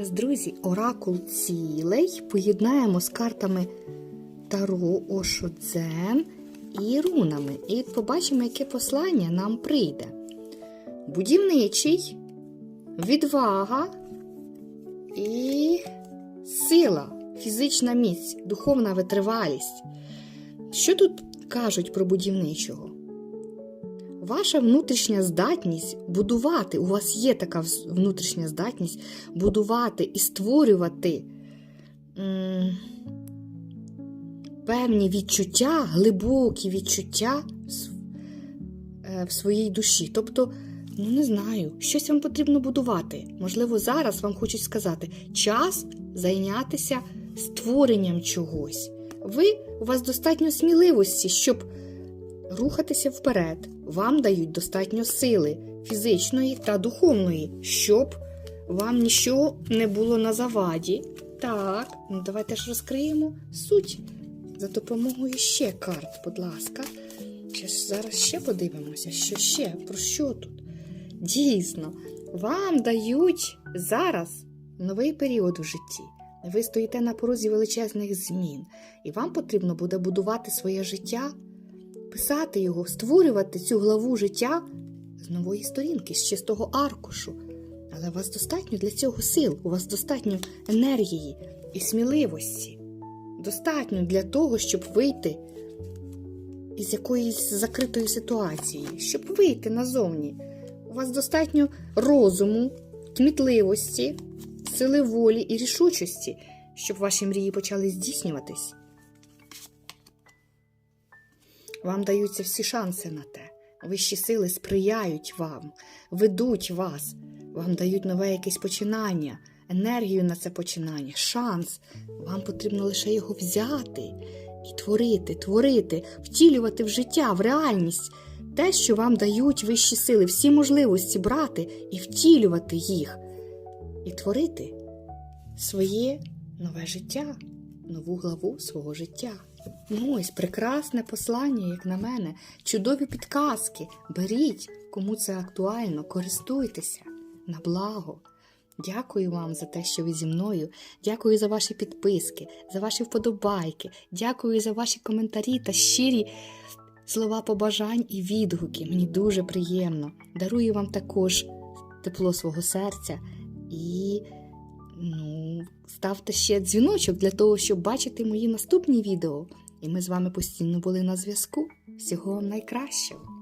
Ось, друзі, оракул цілий поєднаємо з картами Таро, Ошо Дзен і рунами. І побачимо, яке послання нам прийде. Будівничий, відвага і сила, фізична міць, духовна витривалість. Що тут кажуть про будівничого? Ваша внутрішня здатність будувати, у вас є така внутрішня здатність будувати і створювати певні відчуття, глибокі відчуття в е, в своїй душі. Тобто, ну не знаю, щось вам потрібно будувати. Можливо, зараз вам хочуть сказати час зайнятися створенням чогось. Ви, у вас достатньо сміливості, щоб рухатися вперед. Вам дають достатньо сили фізичної та духовної, щоб вам нічого не було на заваді. Так, ну давайте ж розкриємо суть за допомогою ще карт, будь ласка. Зараз ще подивимося, що ще, про що тут. Дійсно, вам дають зараз новий період в житті. Ви стоїте на порозі величезних змін, і вам потрібно буде будувати своє життя писати його, створювати цю главу життя з нової сторінки, з чистого аркушу. Але у вас достатньо для цього сил, у вас достатньо енергії і сміливості. Достатньо для того, щоб вийти із якоїсь закритої ситуації, щоб вийти назовні. У вас достатньо розуму, кмітливості, сили волі і рішучості, щоб ваші мрії почали здійснюватись. Вам даються всі шанси на те. Вищі сили сприяють вам, ведуть вас, вам дають нове якесь починання, енергію на це починання, шанс. Вам потрібно лише його взяти і творити, творити, втілювати в життя, в реальність те, що вам дають вищі сили, всі можливості брати і втілювати їх, і творити своє нове життя, нову главу свого життя. Ну ось прекрасне послання, як на мене, чудові підказки. Беріть, кому це актуально, користуйтеся на благо. Дякую вам за те, що ви зі мною. Дякую за ваші підписки, за ваші вподобайки. Дякую за ваші коментарі та щирі слова побажань і відгуки. Мені дуже приємно. Дарую вам також тепло свого серця і ну, ставте ще дзвіночок для того, щоб бачити мої наступні відео. І ми з вами постійно були на зв'язку. Всього вам найкращого!